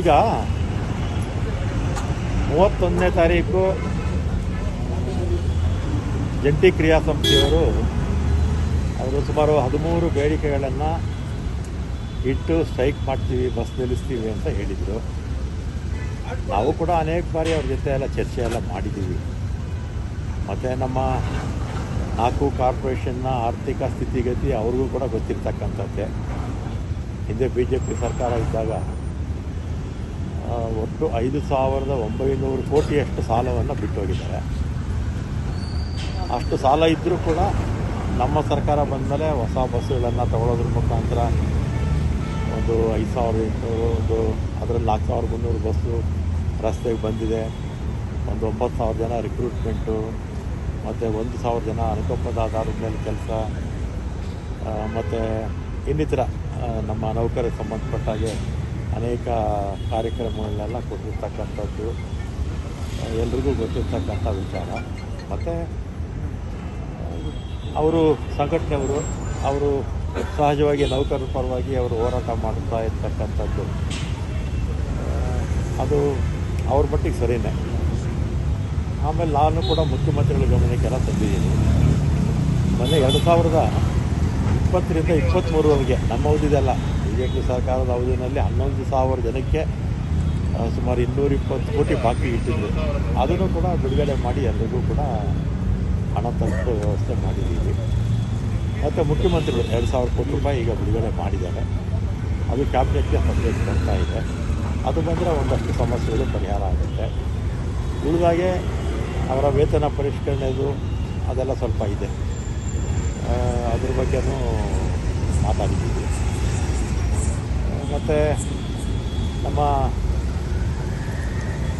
ಈಗ ಮೂವತ್ತೊಂದನೇ ತಾರೀಕು ಜಂಟಿ ಕ್ರಿಯಾ ಸಂಸ್ಥೆಯವರು ಅವರು ಸುಮಾರು ಹದಿಮೂರು ಬೇಡಿಕೆಗಳನ್ನು ಇಟ್ಟು ಸ್ಟ್ರೈಕ್ ಮಾಡ್ತೀವಿ, ಬಸ್ ನಿಲ್ಲಿಸ್ತೀವಿ ಅಂತ ಹೇಳಿದರು. ನಾವು ಕೂಡ ಅನೇಕ ಬಾರಿ ಅವ್ರ ಜೊತೆ ಎಲ್ಲ ಚರ್ಚೆ ಎಲ್ಲ ಮಾಡಿದ್ದೀವಿ. ಮತ್ತು ನಮ್ಮ ನಾಲ್ಕು ಕಾರ್ಪೊರೇಷನ್ನ ಆರ್ಥಿಕ ಸ್ಥಿತಿಗತಿ ಅವ್ರಿಗೂ ಕೂಡ ಗೊತ್ತಿರ್ತಕ್ಕಂಥದ್ದೇ. ಹಿಂದೆ ಬಿ ಜೆ ಪಿ ಸರ್ಕಾರ ಇದ್ದಾಗ ಒಟ್ಟು ಐದು ಸಾವಿರದ ಒಂಬೈನೂರು ಕೋಟಿಯಷ್ಟು ಸಾಲವನ್ನು ಬಿಟ್ಟೋಗಿದ್ದಾರೆ. ಅಷ್ಟು ಸಾಲ ಇದ್ದರೂ ಕೂಡ ನಮ್ಮ ಸರ್ಕಾರ ಬಂದಮೇಲೆ ಹೊಸ ಬಸ್ಸುಗಳನ್ನು ತಗೊಳ್ಳೋದ್ರ ಮುಖಾಂತರ ಒಂದು ಐದು ಸಾವಿರದ ಎಂಟುನೂರು, ಒಂದು ಅದರಲ್ಲಿ ನಾಲ್ಕು ಸಾವಿರದ ಮುನ್ನೂರು ಬಸ್ಸು ರಸ್ತೆಗೆ ಬಂದಿದೆ. ಒಂದು ಒಂಬತ್ತು ಸಾವಿರ ಜನ ರಿಕ್ರೂಟ್ಮೆಂಟು ಮತ್ತು ಒಂದು ಸಾವಿರ ಜನ ಅನುಕಂಪದ ಆಧಾರದ ಮೇಲೆ ಕೆಲಸ ಮತ್ತು ಇನ್ನಿತರ ನಮ್ಮ ನೌಕರಿಗೆ ಸಂಬಂಧಪಟ್ಟ ಹಾಗೆ ಅನೇಕ ಕಾರ್ಯಕ್ರಮಗಳನ್ನೆಲ್ಲ ಕೊಟ್ಟಿರ್ತಕ್ಕಂಥದ್ದು ಎಲ್ರಿಗೂ ಗೊತ್ತಿರ್ತಕ್ಕಂಥ ವಿಚಾರ. ಮತ್ತು ಅವರು ಸಂಘಟನೆಯವರು, ಅವರು ಸಹಜವಾಗಿ ನೌಕರರ ಪರವಾಗಿ ಅವರು ಹೋರಾಟ ಮಾಡ್ತಾ ಇರ್ತಕ್ಕಂಥದ್ದು. ಅದು ಅವ್ರ ಮಟ್ಟಿಗೆ ಸರಿಯೇ ಆಮೇಲೆ ನಾನು ಕೂಡ ಮುಖ್ಯಮಂತ್ರಿಗಳ ಗಮನಕ್ಕೆಲ್ಲ ತಂದಿದ್ದೀನಿ. ಮೊನ್ನೆ ಎರಡು ಸಾವಿರದ ಇಪ್ಪತ್ತರಿಂದ ಇಪ್ಪತ್ತ್ಮೂರವರೆಗೆ ನಮ್ಮ ಅವಧಿದಲ್ಲ ಬಿ ಜೆ ಪಿ ಸರ್ಕಾರದ ಅವಧಿಯಲ್ಲಿ ಹನ್ನೊಂದು ಸಾವಿರ ಜನಕ್ಕೆ ಸುಮಾರು ಇನ್ನೂರ ಇಪ್ಪತ್ತು ಕೋಟಿ ಬಾಕಿ ಇಟ್ಟಿದ್ರು. ಅದನ್ನು ಕೂಡ ಬಿಡುಗಡೆ ಮಾಡಿ ಎಲ್ಲರಿಗೂ ಕೂಡ ಹಣ ತಲುಪುವ ವ್ಯವಸ್ಥೆ ಮಾಡಿದ್ದೀವಿ. ಮತ್ತು ಮುಖ್ಯಮಂತ್ರಿಗಳು ಎರಡು ಸಾವಿರ ಕೋಟಿ ರೂಪಾಯಿ ಈಗ ಬಿಡುಗಡೆ ಮಾಡಿದ್ದಾರೆ. ಅದು ಕ್ಯಾಬಿನೆಟ್ಗೆ ಸಬ್ಜೆಕ್ಟ್ ಬರ್ತಾ ಇದೆ. ಅದು ಬಂದರೆ ಒಂದಷ್ಟು ಸಮಸ್ಯೆಗಳು ಪರಿಹಾರ ಆಗುತ್ತೆ. ಉಳಿದಾಗೆ ಅವರ ವೇತನ ಪರಿಷ್ಕರಣೆದು ಅದೆಲ್ಲ ಸ್ವಲ್ಪ ಇದೆ. ಅದ್ರ ಬಗ್ಗೆನೂ ಮಾತಾಡಿದ್ದೀವಿ. ಮತ್ತು ನಮ್ಮ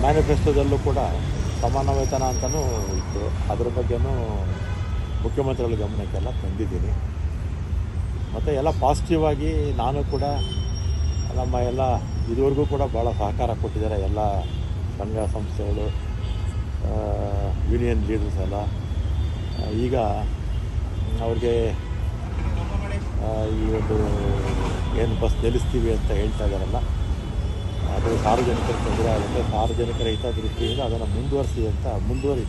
ಮ್ಯಾನಿಫೆಸ್ಟೋದಲ್ಲೂ ಕೂಡ ಸಮಾನ ವೇತನ ಅಂತಲೂ ಇತ್ತು. ಅದ್ರ ಬಗ್ಗೆನೂ ಮುಖ್ಯಮಂತ್ರಿಗಳ ಗಮನಕ್ಕೆಲ್ಲ ತಂದಿದ್ದೀನಿ. ಮತ್ತು ಎಲ್ಲ ಪಾಸಿಟಿವ್ ಆಗಿ ನಾನು ಕೂಡ ನಮ್ಮ ಎಲ್ಲ ಇದುವರೆಗೂ ಕೂಡ ಭಾಳ ಸಹಕಾರ ಕೊಟ್ಟಿದ್ದಾರೆ ಎಲ್ಲ ಸಂಘ ಸಂಸ್ಥೆಗಳು ಯೂನಿಯನ್ ಲೀಡರ್ಸ್ ಎಲ್ಲ. ಈಗ ಅವ್ರಿಗೆ ಈ ಒಂದು ಏನು ಬಸ್ ನಿಲ್ಲಿಸ್ತೀವಿ ಅಂತ ಹೇಳ್ತಾ ಇದ್ದಾರಲ್ಲ ಅದು ಸಾರ್ವಜನಿಕರ ತೊಂದರೆ ಆಗುತ್ತೆ. ಸಾರ್ವಜನಿಕರ ಹಿತದೃಷ್ಟಿಯಿಂದ ಅದನ್ನು ಮುಂದುವರಿಸಿ ಅಂತ ಮುಂದುವರಿ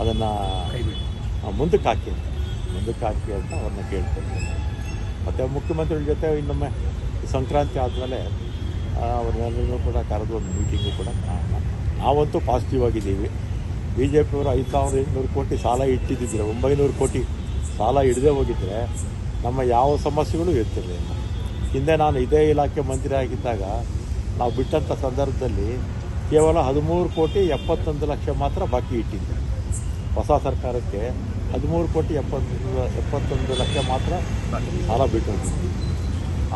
ಅದನ್ನು ಮುಂದಕ್ಕೆ ಹಾಕಿ ಅಂತ ಮುಂದಕ್ಕೆ ಹಾಕಿ ಅಂತ ಅವ್ರನ್ನ ಕೇಳ್ಕೊಳ್ತೀನಿ ಮತ್ತು ಮುಖ್ಯಮಂತ್ರಿಗಳ ಜೊತೆ ಇನ್ನೊಮ್ಮೆ ಸಂಕ್ರಾಂತಿ ಆದಮೇಲೆ ಅವ್ರನ್ನೆಲ್ಲರೂ ಕೂಡ ಕರೆದು ಒಂದು ಮೀಟಿಂಗು ಕೂಡ ನಾವಂತೂ ಪಾಸಿಟಿವ್ ಆಗಿದ್ದೀವಿ. ಬಿ ಜೆ ಪಿಯವರು ಐದು ಸಾವಿರದ ಎಂಟುನೂರು ಕೋಟಿ ಸಾಲ ಇಟ್ಟಿದ್ದಿದ್ರೆ ಒಂಬೈನೂರು ಕೋಟಿ ಸಾಲ ಹಿಡದೆ ಹೋಗಿದ್ದರೆ ನಮ್ಮ ಯಾವ ಸಮಸ್ಯೆಗಳು ಇರ್ತಿರಲಿಲ್ಲ ಹಿಂದೆ ನಾನು ಇದೇ ಇಲಾಖೆ ಮಂತ್ರಿ ಆಗಿದ್ದಾಗ ನಾವು ಬಿಟ್ಟಂಥ ಸಂದರ್ಭದಲ್ಲಿ ಕೇವಲ ಹದಿಮೂರು ಕೋಟಿ ಎಪ್ಪತ್ತೊಂದು ಲಕ್ಷ ಮಾತ್ರ ಬಾಕಿ ಇಟ್ಟಿದ್ದೆ. ಹೊಸ ಸರ್ಕಾರಕ್ಕೆ ಹದಿಮೂರು ಕೋಟಿ ಎಪ್ಪತ್ತೊಂದು ಎಪ್ಪತ್ತೊಂದು ಲಕ್ಷ ಮಾತ್ರ ಸಾಲ ಬಿಟ್ಟು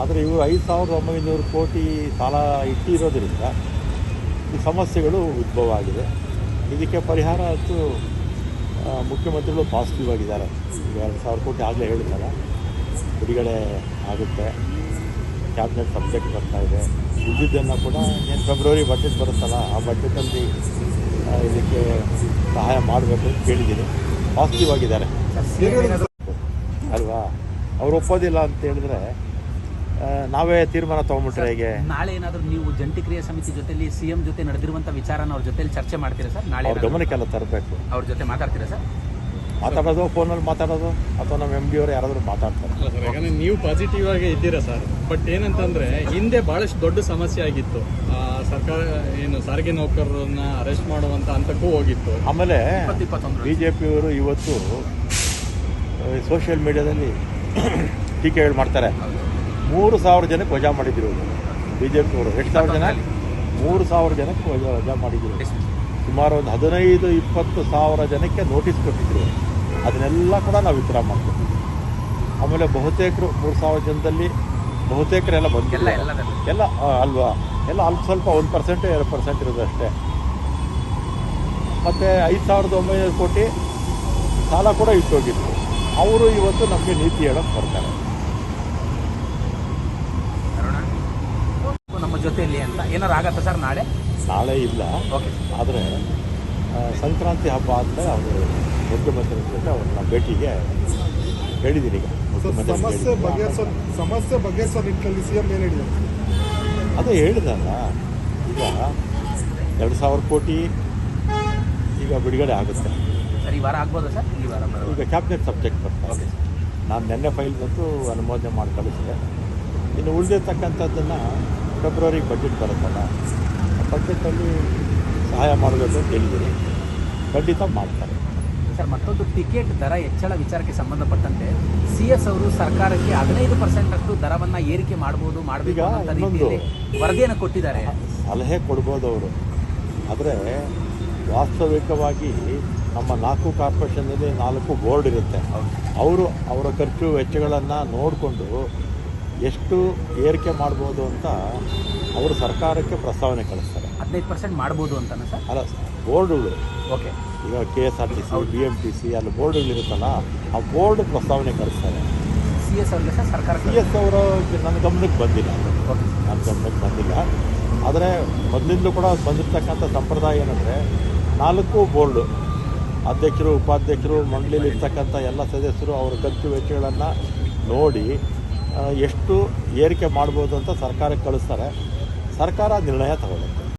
ಆದರೆ ಇವರು ಐದು ಸಾವಿರದ ಒಂಬೈನೂರು ಕೋಟಿ ಸಾಲ ಇಟ್ಟಿರೋದ್ರಿಂದ ಈ ಸಮಸ್ಯೆಗಳು ಉದ್ಭವ ಆಗಿದೆ. ಇದಕ್ಕೆ ಪರಿಹಾರ ಅಂತೂ ಮುಖ್ಯಮಂತ್ರಿಗಳು ಪಾಸಿಟಿವ್ ಆಗಿದ್ದಾರೆ. ಈಗ ಎರಡು ಸಾವಿರ ಕೋಟಿ ಆಗಲೇ ಹೇಳಿದ್ದಾರೆ ಬಿಡುಗಡೆ ಆಗುತ್ತೆ. ಕ್ಯಾಬಿನೆಟ್ ಸಬ್ಜೆಕ್ಟ್ ಬರ್ತಾ ಇದೆ. ಉಳಿದಿದ್ದನ್ನು ಕೂಡ ಏನು ಫೆಬ್ರವರಿ ಬಜೆಟ್ ಬರುತ್ತಲ್ಲ ಆ ಬಜೆಟಲ್ಲಿ ಇದಕ್ಕೆ ಸಹಾಯ ಮಾಡಬೇಕು ಅಂತ ಕೇಳಿದ್ದೀನಿ. ಪಾಸಿಟಿವ್ ಆಗಿದ್ದಾರೆ. ಅಲ್ವಾ? ಅವ್ರು ಒಪ್ಪೋದಿಲ್ಲ ಅಂತ ಹೇಳಿದ್ರೆ ನಾವೇ ತೀರ್ಮಾನ ತಗೊಂಡ್ಬಿಟ್ರೆ ಹೇಗೆ? ನಾಳೆ ಏನಾದರೂ ನೀವು ಜಂಟಿ ಕ್ರಿಯಾ ಸಮಿತಿ ಜೊತೆಲಿ ಸಿಎಂ ಜೊತೆ ನಡೆದಿರುವಂಥ ವಿಚಾರನ ಅವ್ರ ಜೊತೆಲಿ ಚರ್ಚೆ ಮಾಡ್ತೀರಾ ಸರ್? ನಾಳೆ ಗಮನಕ್ಕೆಲ್ಲ ತರಬೇಕು. ಅವ್ರ ಜೊತೆ ಮಾತಾಡ್ತೀರಾ ಸರ್? ಮಾತಾಡೋದು ಫೋನಲ್ಲಿ ಮಾತಾಡೋದು ಅಥವಾ ನಮ್ಮ ಎಂ ಡಿ ಅವರು ಯಾರಾದರೂ ಮಾತಾಡ್ತಾರೆ. ಅಲ್ಲ ಸರ್ ಯಾಕಂದ್ರೆ ನೀವು ಪಾಸಿಟಿವ್ ಆಗಿ ಇದ್ದೀರಾ ಸರ್. ಬಟ್ ಏನಂತಂದ್ರೆ ಹಿಂದೆ ಬಹಳಷ್ಟು ದೊಡ್ಡ ಸಮಸ್ಯೆ ಆಗಿತ್ತು. ಆ, ಸರ್ಕಾರ ಏನು ಸಾರಿಗೆ ನೌಕರರನ್ನ ಅರೆಸ್ಟ್ ಮಾಡುವಂತ ಹಂತಕ್ಕೂ ಹೋಗಿತ್ತು. ಆಮೇಲೆ ಬಿ ಜೆ ಪಿಯವರು ಇವತ್ತು ಸೋಷಿಯಲ್ ಮೀಡಿಯಾದಲ್ಲಿ ಟೀಕೆಗಳು ಮಾಡ್ತಾರೆ. ಮೂರು ಸಾವಿರ ಜನಕ್ಕೆ ವಜಾ ಮಾಡಿದ್ರು ಬಿ ಜೆ ಪಿಯವರು ಎಷ್ಟು ಸಾವಿರ ಜನ? ಮೂರು ಸಾವಿರ ಜನಕ್ಕೆ ವಜಾ ವಜಾ ಮಾಡಿದ್ರು. ಸುಮಾರು ಒಂದು ಹದಿನೈದು ಇಪ್ಪತ್ತು ಸಾವಿರ ಜನಕ್ಕೆ ನೋಟಿಸ್ ಕೊಟ್ಟಿದ್ರು. ಅದನ್ನೆಲ್ಲ ಕೂಡ ನಾವು ವಿತ್ಡ್ರಾ ಮಾಡ್ತೀವಿ. ಆಮೇಲೆ ಬಹುತೇಕರು ಮೂರು ಸಾವಿರ ಜನದಲ್ಲಿ ಬಹುತೇಕರೆಲ್ಲ ಎಲ್ಲ ಬಂದಿಲ್ಲ ಎಲ್ಲ ಅಲ್ವಾ? ಎಲ್ಲ ಅಲ್ಪ ಸ್ವಲ್ಪ ಒಂದು ಪರ್ಸೆಂಟ್ ಎರಡು ಪರ್ಸೆಂಟ್ ಇರೋದು ಅಷ್ಟೇ. ಮತ್ತು ಐದು ಸಾವಿರದ ಒಂಬೈನೂರು ಕೋಟಿ ಸಾಲ ಕೂಡ ಇಟ್ಟೋಗಿದ್ರು ಅವರು ಇವತ್ತು ನಮಗೆ ನೀತಿ ಹೇಳೋಕ್ಕೆ ಬರ್ತಾರೆ. ನಮ್ಮ ಜೊತೆಯಲ್ಲಿ ಅಂತ ಏನಾರು ಆಗತ್ತಾ ಸರ್ ನಾಳೆ? ನಾಳೆ ಇಲ್ಲ. ಓಕೆ. ಆದರೆ ಸಂಕ್ರಾಂತಿ ಹಬ್ಬ ಅಂತ ಅವರು ಮುಖ್ಯಮಂತ್ರಿ ಜೊತೆ ಅವ್ರನ್ನ ಭೇಟಿಗೆ ಹೇಳಿದ್ದೀನಿ ಈಗ ಮುಖ್ಯಮಂತ್ರಿ ಸಮಸ್ಯೆ ಬಗೆಹರಿಸೋ ಸಮಸ್ಯೆ ಬಗೆಹರಿಸೋ ನಿಟ್ಟಿನಲ್ಲಿ ಸಿಎಂ ಏನು ಹೇಳಿದ್ದಾರೆ ಅದೇ ಹೇಳಿದಲ್ಲ ಈಗ ಎರಡು ಸಾವಿರ ಕೋಟಿ ಈಗ ಬಿಡುಗಡೆ ಆಗುತ್ತೆ. ಸರ್ ಈ ವಾರ ಆಗ್ಬೋದಾ ಸರ್? ಈ ವಾರ ಈಗ ಕ್ಯಾಬಿನೆಟ್ ಸಬ್ಜೆಕ್ಟ್ ಬರ್ತದೆ ನಾನು ನಿನ್ನೆ ಫೈಲ್ ಬಂದು ಅನುಮೋದನೆ ಮಾಡಿ ಕಳಿಸಿದೆ. ಇನ್ನು ಉಳಿದಿರ್ತಕ್ಕಂಥದ್ದನ್ನು ಫೆಬ್ರವರಿಗೆ ಬಜೆಟ್ ಬರುತ್ತಲ್ಲ ಆ ಬಜೆಟಲ್ಲಿ ಸಹಾಯ ಮಾಡಬೇಕು ಅಂತ ಹೇಳಿದ್ದೀನಿ. ಖಂಡಿತ ಮಾಡ್ತಾರೆ. ಸರ್ ಮತ್ತೊಂದು ಟಿಕೆಟ್ ದರ ಹೆಚ್ಚಳ ವಿಚಾರಕ್ಕೆ ಸಂಬಂಧಪಟ್ಟಂತೆ ಸಿ ಎಸ್ ಅವರು ಸರ್ಕಾರಕ್ಕೆ ಹದಿನೈದು ಪರ್ಸೆಂಟ್ ಅಷ್ಟು ದರವನ್ನು ಏರಿಕೆ ಮಾಡಬಹುದು ಮಾಡಬೇಕು ಅಂತ ರೀತಿಯಲ್ಲಿ ವರದಿಯನ್ನು ಕೊಟ್ಟಿದ್ದಾರೆ. ಸಲಹೆ ಕೊಡ್ಬೋದು ಅವರು. ಆದರೆ ವಾಸ್ತವಿಕವಾಗಿ ನಮ್ಮ ನಾಲ್ಕು ಕಾರ್ಪೊರೇಷನಲ್ಲಿ ನಾಲ್ಕು ಬೋರ್ಡ್ ಇರುತ್ತೆ. ಅವರು ಅವರ ಖರ್ಚು ವೆಚ್ಚಗಳನ್ನು ನೋಡಿಕೊಂಡು ಎಷ್ಟು ಏರಿಕೆ ಮಾಡ್ಬೋದು ಅಂತ ಅವರು ಸರ್ಕಾರಕ್ಕೆ ಪ್ರಸ್ತಾವನೆ ಕಳಿಸ್ತಾರೆ. ಹದಿನೈದು ಪರ್ಸೆಂಟ್ ಮಾಡ್ಬೋದು ಅಂತಾನೆ ಸರ್? ಅಲ್ಲ ಬೋರ್ಡ್ಗಳು ಓಕೆ. ಈಗ K S R T C B M T C ಅಲ್ಲಿ ಬೋರ್ಡುಗಳಿರುತ್ತಲ್ಲ ಆ ಬೋರ್ಡ್ ಪ್ರಸ್ತಾವನೆ ಕಳಿಸ್ತಾರೆ. ಸಿ ಎಸ್ ಅವ್ರಿಗೆ ಸರ್ ಸಿ ಸರ್ಕಾರಕ್ಕೆ ಎಸ್ ಅವರು ನನ್ನ ಗಮನಕ್ಕೆ ಬಂದಿಲ್ಲ. ಓಕೆ. ನನ್ನ ಗಮನಕ್ಕೆ ಬಂದಿಲ್ಲ. ಆದರೆ ಮೊದಲಿಂದಲೂ ಕೂಡ ಬಂದಿರತಕ್ಕಂಥ ಸಂಪ್ರದಾಯ ಏನಂದರೆ ನಾಲ್ಕು ಬೋರ್ಡು ಅಧ್ಯಕ್ಷರು ಉಪಾಧ್ಯಕ್ಷರು ಮಂಡಳಿಯಲ್ಲಿ ಇರ್ತಕ್ಕಂಥ ಎಲ್ಲ ಸದಸ್ಯರು ಅವರ ಖರ್ಚು ವೆಚ್ಚಗಳನ್ನು ನೋಡಿ ಎಷ್ಟು ಏರಿಕೆ ಮಾಡ್ಬೋದು ಅಂತ ಸರ್ಕಾರಕ್ಕೆ ಕಳಿಸ್ತಾರೆ. ಸರ್ಕಾರ ನಿರ್ಣಯ ತಗೊಳ್ಳುತ್ತೆ.